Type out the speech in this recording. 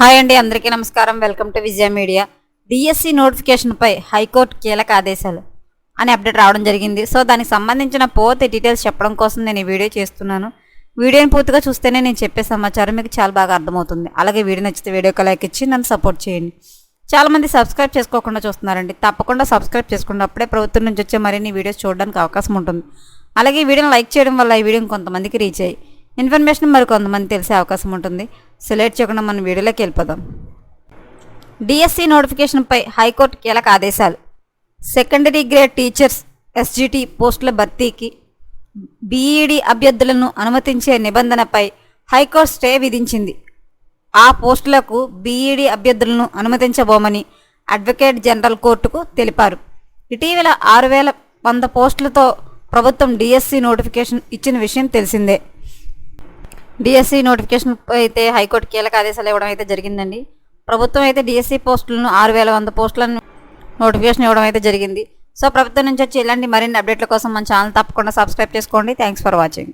Hi అండి అందరికీ నమస్కారం. Welcome to Vijaya media DSC నోటిఫికేషన్పై high court కీలక ఆదేశాలు అని అప్డేట్ రావడం జరిగింది. సో దానికి సంబంధించిన పోతే డీటెయిల్స్ చెప్పడం కోసం నేను ఈ వీడియో చేస్తున్నాను. వీడియోని పూర్తిగా చూస్తేనే నేను చెప్పే సమాచారం మీకు చాలా బాగా అర్థమవుతుంది. అలాగే వీడియో నచ్చితే వీడియోకి లైక్ ఇచ్చి నన్ను సపోర్ట్ చేయండి. చాలామంది సబ్స్క్రైబ్ చేసుకోకుండా చూస్తున్నారండి. తప్పకుండా సబ్స్క్రైబ్ చేసుకున్న అప్పుడే ప్రభుత్వం నుంచి వచ్చే మరిన్ని వీడియోస్ చూడడానికి అవకాశం ఉంటుంది. అలాగే ఈ వీడియోని లైక్ చేయడం వల్ల ఈ వీడియోని కొంతమందికి రీచ్ అయ్యి ఇన్ఫర్మేషన్ మరి కొంతమంది తెలిసే అవకాశం ఉంటుంది. సెలెక్ట్ చేయకుండా మనం వీడియోలోకి వెళ్ళిపోదాం. డిఎస్సి నోటిఫికేషన్పై హైకోర్టు కీలక ఆదేశాలు. సెకండరీ గ్రేడ్ టీచర్స్ ఎస్జిటి పోస్టుల భర్తీకి బీఈడి అభ్యర్థులను అనుమతించే నిబంధనపై హైకోర్టు స్టే విధించింది. ఆ పోస్టులకు బీఈడి అభ్యర్థులను అనుమతించబోమని అడ్వకేట్ జనరల్ కోర్టుకు తెలిపారు. ఇటీవల ఆరు వేల వంద పోస్టులతో ప్రభుత్వం డిఎస్సి నోటిఫికేషన్ ఇచ్చిన విషయం తెలిసిందే. డిఎస్సి నోటిఫికేషన్ అయితే హైకోర్టు కీలక ఆదేశాలు ఇవ్వడం అయితే జరిగిందండి. ప్రభుత్వం అయితే డిఎస్సి పోస్టులను ఆరు వేల వంద పోస్టులను నోటిఫికేషన్ ఇవ్వడం అయితే జరిగింది. సో ప్రభుత్వం నుంచి వచ్చి ఇలాంటి మరిన్ని అప్డేట్ల కోసం మన ఛానల్ తప్పకుండా సబ్స్క్రైబ్ చేసుకోండి. Thanks for watching